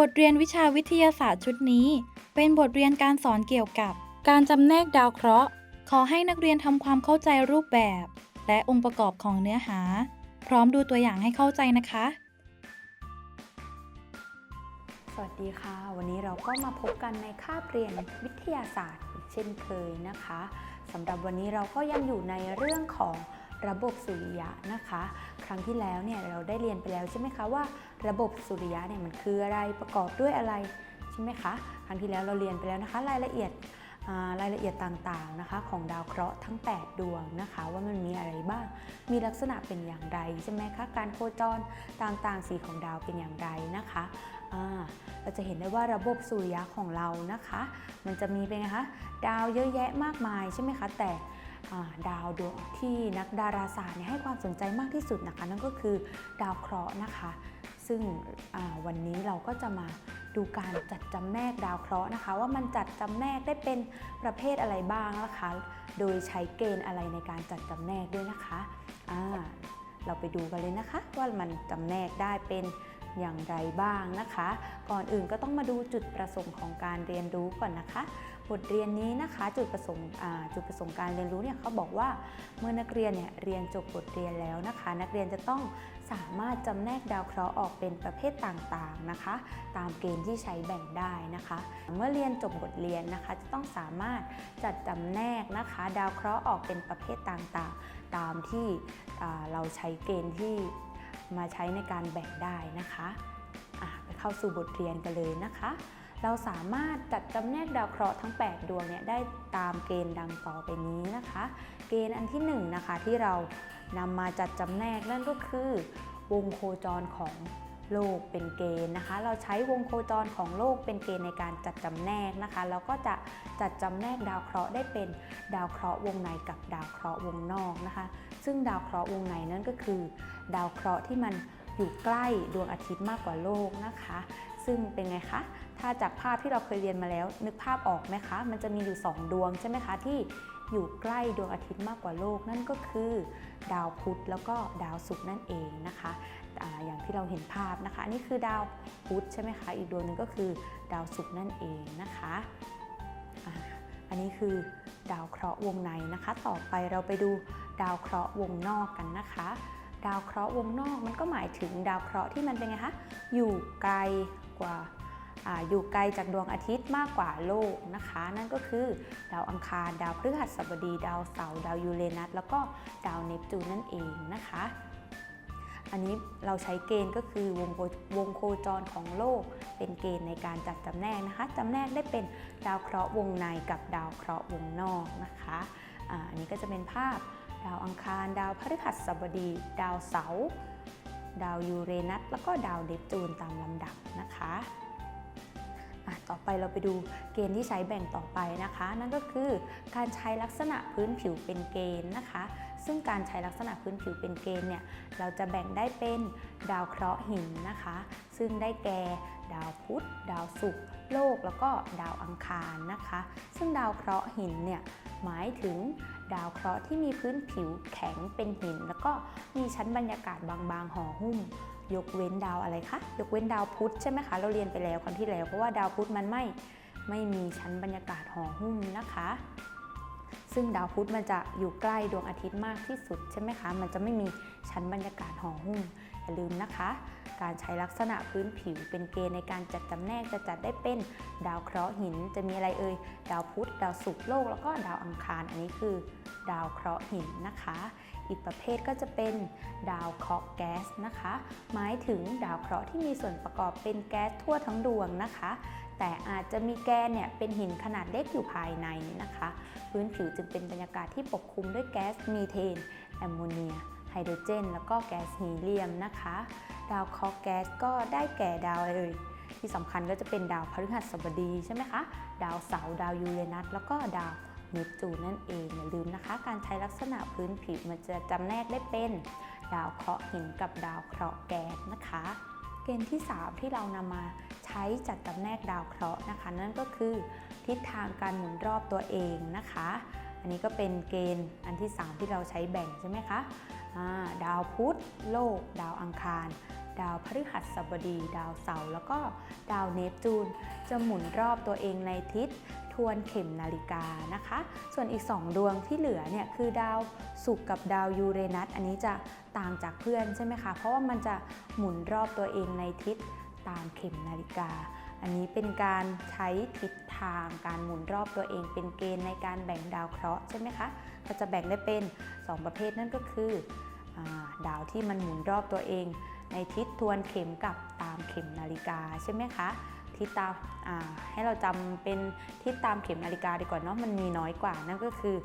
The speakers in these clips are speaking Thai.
บทเรียนวิชาวิทยาศาสตร์ชุดนี้ เป็นบทเรียนการสอนเกี่ยวกับ การจำแนกดาวเคราะห์ ขอให้นักเรียนทำความเข้าใจรูปแบบ และองค์ประกอบของเนื้อหา พร้อมดูตัวอย่างให้เข้าใจนะคะ สวัสดีค่ะ วันนี้เราก็มาพบกันในคาบเรียนวิทยาศาสตร์อีกเช่นเคยนะคะสำหรับวันนี้เราก็ยังอยู่ในเรื่องของ ระบบสุริยะนะคะ ครั้งที่แล้วเนี่ยเราได้เรียนไปแล้วใช่ไหมคะว่า ระบบสุริยะเนี่ยมันคืออะไรประกอบด้วยอะไรใช่ไหมคะครั้งที่แล้วเราเรียนไปแล้วนะคะ รายละเอียดรายละเอียดต่างๆนะคะ ของดาวเคราะห์ทั้ง 8 ดวงนะคะ ว่ามันมีอะไรบ้าง มีลักษณะเป็นอย่างไรใช่ไหมคะ การโคจรต่างๆ สีของดาวเป็นอย่างไรนะคะเราจะเห็นได้ว่าระบบสุริยะของเรานะคะ มันจะมีเป็นไงคะดาวเยอะแยะมากมายใช่ไหมคะแต่ ดาวดวงที่นักดาราศาสตร์ให้ความสนใจมากที่สุดนะคะ นั่นก็คือดาวเคราะห์นะคะ ซึ่งวันนี้เราก็จะมาดูการจัดจำแนกดาวเคราะห์นะคะ ว่ามันจัดจำแนกได้เป็นประเภทอะไรบ้างนะคะ โดยใช้เกณฑ์อะไรในการจัดจำแนกด้วยนะคะเราไปดูกันเลยนะคะ ว่ามันจำแนกได้เป็นอย่างไรบ้างนะคะ ก่อนอื่นก็ต้องมาดูจุดประสงค์ของการเรียนรู้ก่อนนะคะ บทเรียนนี้นะคะจุดประสงค์จุดประสงค์การเรียนรู้เนี่ยเขาบอกว่าเมื่อนักเรียนเนี่ยเรียนจบบทเรียนแล้วนะคะ นักเรียนจะต้องสามารถจำแนกดาวเคราะห์ออกเป็นประเภทต่างๆนะคะ ตามเกณฑ์ที่ใช้แบ่งได้นะคะ เมื่อเรียนจบบทเรียนนะคะ จะต้องสามารถจัดจำแนกนะคะ ดาวเคราะห์ออกเป็นประเภทต่างๆ ตามที่เราใช้เกณฑ์ที่มาใช้ในการแบ่งได้นะคะไปเข้าสู่บทเรียนกันเลยนะคะ เราสามารถจัดจำแนกดาวเคราะห์ทั้ง 8 ดวงเนี่ยได้ตามเกณฑ์ดังต่อไปนี้นะคะ เกณฑ์อันที่1นงนะคะที่เรานำมาจัดจำแนกนั่นก็คือ วงโคจรของโลกเป็นเกณฑ์นะคะ เราใช้วงโคจรของโลกเป็นเกณฑ์ในการจัดจำแนกนะคะเราก็จะจัดจำแนกดาวเคราะห์ได้เป็นดาวเคราะห์วงในกับดาวเคราะห์วงนอกนะคะ ซึ่งดาวเคราะห์วงในนั่นก็คือ ดาวเคราะห์ที่มันอยู่ใกล้ดวงอาทิตย์มากกว่าโลกนะคะ ซึ่งเป็นไงคะถ้าจากภาพที่เราเคยเรียนมาแล้ว นึกภาพออกไหมคะ มันจะมีอยู่ 2 ดวงใช่ไหมคะที่อยู่ใกล้ดวงอาทิตย์มากกว่าโลกนั่นก็คือ ดาวพุธแล้วก็ดาวศุกร์นั่นเองนะคะออย่างที่เราเห็นภาพนะคะนี่คือดาวพุธใช่ไหมคะอีกดวงหนึ่งก็คือดาวศุกร์นั่นเองนะคะอันนี้คือดาวเคราะห์วงในนะคะ ต่อไปเราไปดูดาวเคราะห์วงนอกกันนะคะ ดาวเคราะห์วงนอกมันก็หมายถึงดาวเคราะห์ที่มันเป็นไงคะ อยู่ไกลกว่าออยู่ไกลจากดวงอาทิตย์มากกว่าโลกนะคะ นั่นก็คือดาวอังคาร ดาวพฤหัสบดี ดาวเสาร์ ดาวยูเรนัส แล้วก็ดาวเนปจูนนั่นเองนะคะ อันนี้เราใช้เกณฑ์ก็คือวงโควงโคจรของโลก เป็นเกณฑ์ในการจัดจำแนกนะคะจำแนกได้เป็นดาวเคราะห์วงในกับดาวเคราะห์วงนอกนะคะอาอันนี้ก็จะเป็นภาพ ดาวอังคาร ดาวพฤหัสบดี ดาวเสาร์ดาวยูเรนัสแล้วก็ดาวเนปจูนตามลำดับนะคะต่อไปเราไปดูเกณฑ์ที่ใช้แบ่งต่อไปนะคะ นั่นก็คือการใช้ลักษณะพื้นผิวเป็นเกณฑ์นะคะ ซึ่งการใช้ลักษณะพื้นผิวเป็นเกณฑ์เนี่ยเราจะแบ่งได้เป็นดาวเคราะห์หินนะคะ ซึ่งได้แก่ดาวพุธดาวศุกร์โลกแล้วก็ดาวอังคารนะคะ ซึ่งดาวเคราะห์หินเนี่ย หมายถึงดาวเคราะห์ที่มีพื้นผิวแข็งเป็นหิน แล้วก็มีชั้นบรรยากาศบางๆห่อหุ้ม ยกเว้นดาวอะไรคะ ยกเว้นดาวพุธใช่ไหมคะ เราเรียนไปแล้วครั้งที่แล้วเพราะว่าดาวพุธมันไม่ไม่มีชั้นบรรยากาศห่อหุ้มนะคะ ซึ่งดาวพุธมันจะอยู่ใกล้ดวงอาทิตย์มากที่สุดใช่ไหมคะ มันจะไม่มีชั้นบรรยากาศห่อหุ้มอย่าลืมนะคะ การใช้ลักษณะพื้นผิวเป็นเกณฑ์ในการจัดจำแนกจะจัดได้เป็นดาวเคราะห์หิน จะมีอะไรเอ่ยดาวพุธดาวศุกร์โลก แล้วก็ดาวอังคาร อันนี้คือ ดาวเคราะห์หินนะคะ อีกประเภทก็จะเป็นดาวเคราะห์แก๊สนะคะ หมายถึงดาวเคราะห์ที่มีส่วนประกอบเป็นแก๊สทั่วทั้งดวงนะคะ แต่อาจจะมีแกนเนี่ยเป็นหินขนาดเล็กอยู่ภายในนะคะ พื้นผิวจึงเป็นบรรยากาศที่ปกคลุมด้วยแก๊สมีเทนแอมโมเนีย ไฮโดรเจน แล้วก็แก๊สฮีเลียมนะคะ ดาวเคราะห์แก๊สก็ได้แก่ดาวอะไรเอ่ยที่สำคัญก็จะเป็นดาวพฤหัสบดีใช่ไหมคะ ดาวเสาร์ดาวยูเรนัสแล้วก็ดาวเนปจูนนั่นเองอย่าลืมนะคะ การใช้ลักษณะพื้นผิวมันจะจำแนกได้เป็น ดาวเคราะห์หินกับดาวเคราะห์แก๊สนะคะ เกณฑ์ที่ 3 ที่เรานำมาใช้จัดจำแนกดาวเคราะห์นะคะ นั่นก็คือทิศทางการหมุนรอบตัวเองนะคะ อันนี้ก็เป็นเกณฑ์อันที่ 3 ที่เราใช้แบ่งใช่ไหมคะ ดาวพุธโลก ดาวอังคาร ดาวพฤหัสบดี ดาวเสาร์แล้วก็ดาวเนปจูน จะหมุนรอบตัวเองในทิศทวนเข็มนาฬิกานะคะ ส่วนอีก 2 ดวงที่เหลือเนี่ยคือดาวศุกร์กับดาวยูเรนัสอันนี้จะต่างจากเพื่อนใช่ไหมคะ เพราะว่ามันจะหมุนรอบตัวเองในทิศตามเข็มนาฬิกา อันนี้เป็นการใช้ทิศทางการหมุนรอบตัวเองเป็นเกณฑ์ในการแบ่งดาวเคราะห์ใช่ไหมคะ ก็จะแบ่งได้เป็น 2 ประเภทนั่นก็คืออดาวที่มันหมุนรอบตัวเอง ในทิศทวนเข็มกับตามเข็มนาฬิกาใช่ไหมคะทิศตามาให้เราจำเป็นทิศตามเข็มนาฬิกาดีกว่าเนาะมันมีน้อยกว่านั่นก็คือ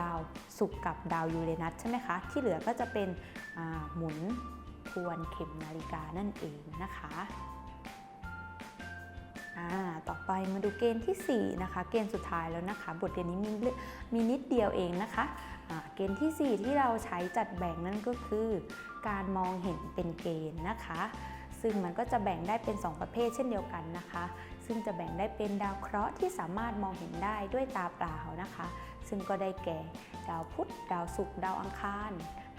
ดาวศุกร์กับดาวยูเรนัสใช่ไหมคะที่เหลือก็จะเป็นหมุนทวนเข็มนาฬิกานั่นเองนะคะ อ่าต่อไปมาดูเกณฑ์ทีสี่ 4 นะคะ เกณฑ์สุดท้ายแล้วนะคะ บทเรียนนี้มีมีนิดเดียวเองนะคะอ่าเกณฑ์ทีสี่ 4 ที่เราใช้จัดแบ่งนั่นก็คือ การมองเห็นเป็นเกณฑ์นะคะ ซึ่งมันก็จะแบ่งได้เป็น 2 ประเภทเช่นเดียวกันนะคะ ซึ่งจะแบ่งได้เป็นดาวเคราะห์ที่สามารถมองเห็นได้ด้วยตาเปล่านะคะ ซึ่งก็ได้แก่ดาวพุธ ดาวศุกร์ ดาวอังคาร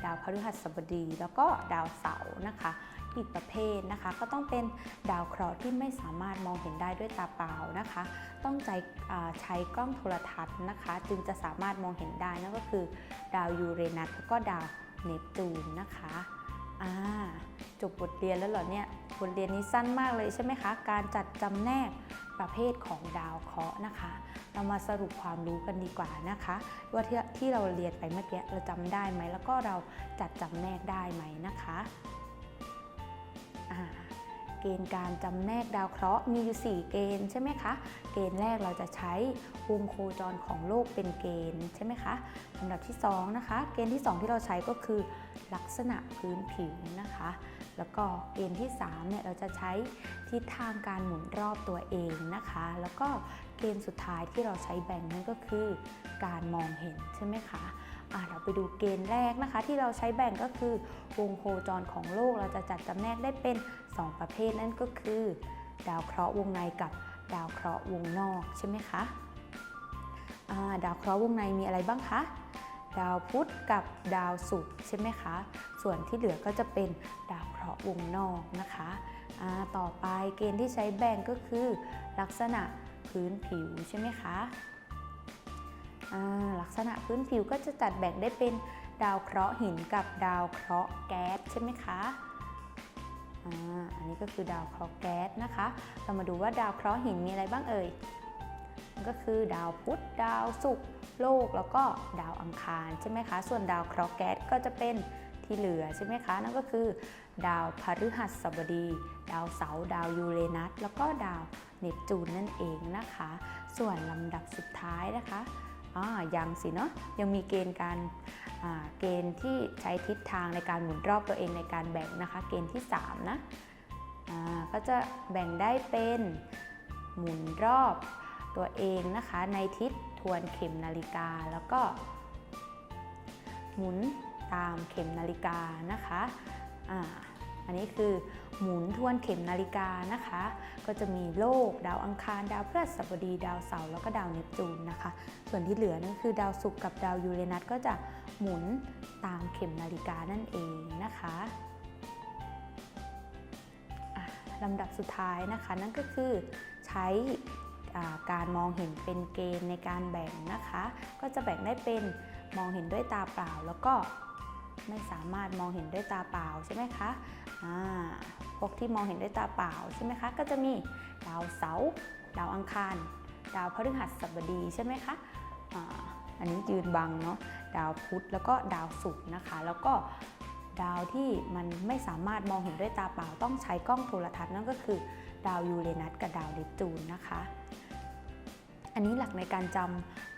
ดาวพฤหัสบดี แล้วก็ดาวเสาร์นะคะ อีกประเภทนะคะ ก็ต้องเป็นดาวเคราะห์ที่ไม่สามารถมองเห็นได้ด้วยตาเปล่านะคะ ต้องใจอ่าใช้กล้องโทรทัศน์นะคะ จึงจะสามารถมองเห็นได้นั่นก็คือ ดาวยูเรนัสแล้วก็ดาวเนปจูนนะคะอ่าจบบทเรียนแล้วเหรอเนี่ยบทเรียนนี้สั้นมากเลยใช่ไหมคะ การจัดจำแนกประเภทของดาวเคราะห์นะคะ เรามาสรุปความรู้กันดีกว่านะคะ ว่าที่ที่เราเรียนไปเมื่อกี้เราจำได้ไหม แล้วก็เราจัดจำแนกได้ไหมนะคะ เกณฑ์การจำแนกดาวเคราะห์มีอยู่ 4 เกณฑ์ใช่ไหมคะ เกณฑ์แรกเราจะใช้วงโคจรของโลกเป็นเกณฑ์ใช่ไหมคะลำดับที่2นะคะ เกณฑ์ที่ 2 ที่เราใช้ก็คือลักษณะพื้นผิวนะคะ แล้วก็เกณฑ์ที่3เนี่ยเราจะใช้ทิศทางการหมุนรอบตัวเองนะคะ แล้วก็เกณฑ์สุดท้ายที่เราใช้แบ่งนั่นก็คือ การมองเห็นใช่ไหมคะอะ เราไปดูเกณฑ์แรกนะคะ ที่เราใช้แบ่งก็คือ วงโคจรของโลกเราจะจัดจำแนกได้เป็น 2 ประเภทนั่นก็คือ ดาวเคราะห์วงในกับดาวเคราะห์วงนอกใช่ไหมคะาดาวเคราะห์วงในมีอะไรบ้างคะดาวพุธกับดาวศุกร์ใช่ไหมคะ ส่วนที่เหลือก็จะเป็นดาวเคราะห์วงนอกนะคะต่อไปเกณฑ์ที่ใช้แบ่งก็คือ ลักษณะพื้นผิวใช่ไหมคะ ลักษณะพื้นผิวก็จะจัดแบ่งได้เป็นดาวเคราะห์หินกับดาวเคราะห์แก๊สใช่ไหมคะอันนี้ก็คือดาวเคราะห์แก๊สนะคะ เรามาดูว่าดาวเคราะห์หินมีอะไรบ้างเอ่ยก็คือดาวพุธดาวศุกร์โลกแล้วก็ดาวอังคารใช่ไหมคะ ส่วนดาวเคราะห์แก๊สก็จะเป็นที่เหลือใช่ไหมคะ นั่นก็คือ ดาวพฤหัสบดี ดาวเสาร์ดาวยูเรนัสแล้วก็ดาวเนปจูนนั่นเองนะคะ ส่วนลำดับสุดท้ายนะคะ อ่ายังสิเนาะยังมีเกณฑ์การเกณฑ์ที่ใช้ทิศทางในการหมุนรอบตัวเองในการแบ่งนะคะ เกณฑ์ที่ 3 นะก็จะแบ่งได้เป็นหมุนรอบตัวเองนะคะ ในทิศทวนเข็มนาฬิกาแล้วก็ หมุนตามเข็มนาฬิกานะคะ อันนี้คือหมุนทวนเข็มนาฬิกานะคะ ก็จะมีโลก ดาวอังคาร ดาวพฤหัสบดี ดาวเสาร์แล้วก็ดาวเนปจูนนะคะ ส่วนที่เหลือนั่นคือดาวศุกร์กับดาวยูเรนัสก็จะหมุนตามเข็มนาฬิกานั่นเองนะคะะลำดับสุดท้ายนะคะ นั่นก็คือใช้การมองเห็นเป็นเกณฑ์ในการแบ่งนะคะ ก็จะแบ่งได้เป็นมองเห็นด้วยตาเปล่าแล้วก็ ไม่สามารถมองเห็นด้วยตาเปล่าใช่ไหมคะอ่าพวกที่มองเห็นด้วยตาเปล่าใช่ไหมคะ ก็จะมีดาวเสาร์ดาวอังคาร ดาวพฤหัสบดีใช่ไหมคะอันนี้ยืนบังเนาะดาวพุธแล้วก็ดาวศุกร์นะคะ แล้วก็ดาวที่มันไม่สามารถมองเห็นด้วยตาเปล่าต้องใช้กล้องโทรทัศน์นั่นก็คือ ดาวยูเรนัสกับดาวเนปจูนนะคะ อันนี้หลักในการจ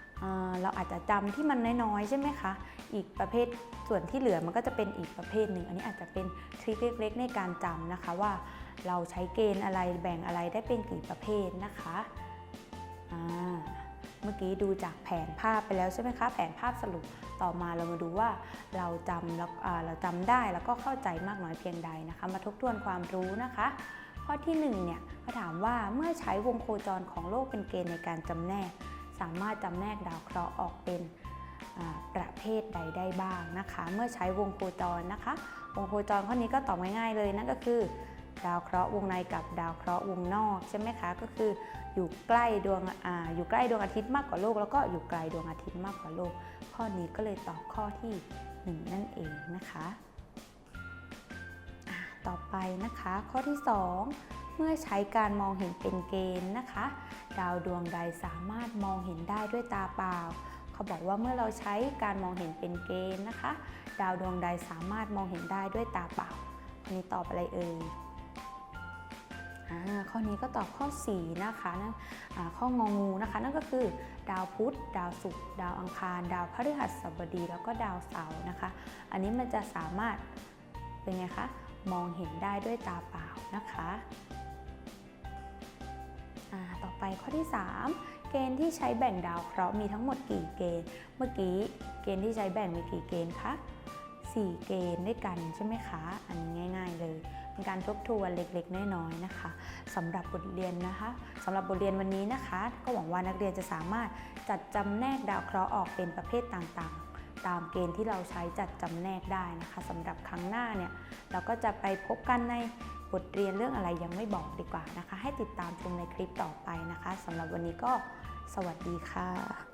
ำเราอาจจะจำที่มันน้อยๆใช่ไหมคะ อีกประเภท ส่วนที่เหลือมันก็จะเป็นอีกประเภทหนึ่ง อันนี้อาจจะเป็นทริคเล็กๆ ในการจำนะคะว่าเราใช้เกณฑ์อะไรแบ่งอะไรได้เป็นกี่ประเภทนะคะเมื่อกี้ดูจากแผนภาพไปแล้วใช่ไหมคะ แผนภาพสรุปต่อมาเรามาดูว่าเราจำแล้วเราจำได้แล้วก็เข้าใจมากน้อยเพียงใดนะคะ มาทบทวนความรู้นะคะ ข้อที่1เนี่ยเขาถามว่าเมื่อใช้วงโคจรของโลกเป็นเกณฑ์ในการจำแนก สามารถจำแนกดาวเคราะห์ออกเป็น ประเภทใดได้บ้างนะคะ เมื่อใช้วงโคจรนะคะ วงโคจรข้อนี้ก็ตอบง่ายๆเลยนั่นก็คือ ดาวเคราะห์วงในกับดาวเคราะห์วงนอกใช่ไหมคะก็คืออยู่ใกล้ดวงออยู่ใกล้ดวงอาทิตย์มากกว่าโลก แล้วก็อยู่ไกลดวงอาทิตย์มากกว่าโลก ข้อนี้ก็เลยตอบข้อที่ 1 นั่นเองนะคะอะต่อไปนะคะ ข้อที่ 2เมื่อใช้การมองเห็นเป็นเกณฑ์นะคะ ดาวดวงใดสามารถมองเห็นได้ด้วยตาเปล่า เขาบอกว่าเมื่อเราใช้การมองเห็นเป็นเกณฑ์นะคะ ดาวดวงใดสามารถมองเห็นได้ด้วยตาเปล่า อันนี้ตอบอะไรเอ่ยอ่าข้อนี้ก็ตอบข้อ 4 นะคะนั่นข้ององูนะคะ นั่นก็คือ ดาวพุธ ดาวศุกร์ ดาวอังคาร ดาวพฤหัสบดี แล้วก็ดาวเสาร์นะคะ อันนี้มันจะสามารถเป็นไงคะ มองเห็นได้ด้วยตาเปล่านะคะ ต่อไปข้อที่ 3 เกณฑ์ที่ใช้แบ่งดาวเคราะห์มีทั้งหมดกี่เกณฑ์ เมื่อกี้เกณฑ์ที่ใช้แบ่งมีกี่เกณฑ์คะ4 เกณฑ์ด้วยกันใช่ไหมคะ อันนี้ง่าย ๆ เลยเป็นการทบทวนเล็กๆ น้อยๆนะคะสำหรับบทเรียนนะคะสำหรับบทเรียนวันนี้นะคะ ก็หวังว่านักเรียนจะสามารถจัดจำแนกดาวเคราะห์ออกเป็นประเภทต่างๆ ตามเกณฑ์ที่เราใช้จัดจำแนกได้นะคะสำหรับครั้งหน้าเนี่ยเราก็จะไปพบกันใน บทเรียนเรื่องอะไรยังไม่บอกดีกว่านะคะ ให้ติดตามชมในคลิปต่อไปนะคะสำหรับวันนี้ก็สวัสดีค่ะ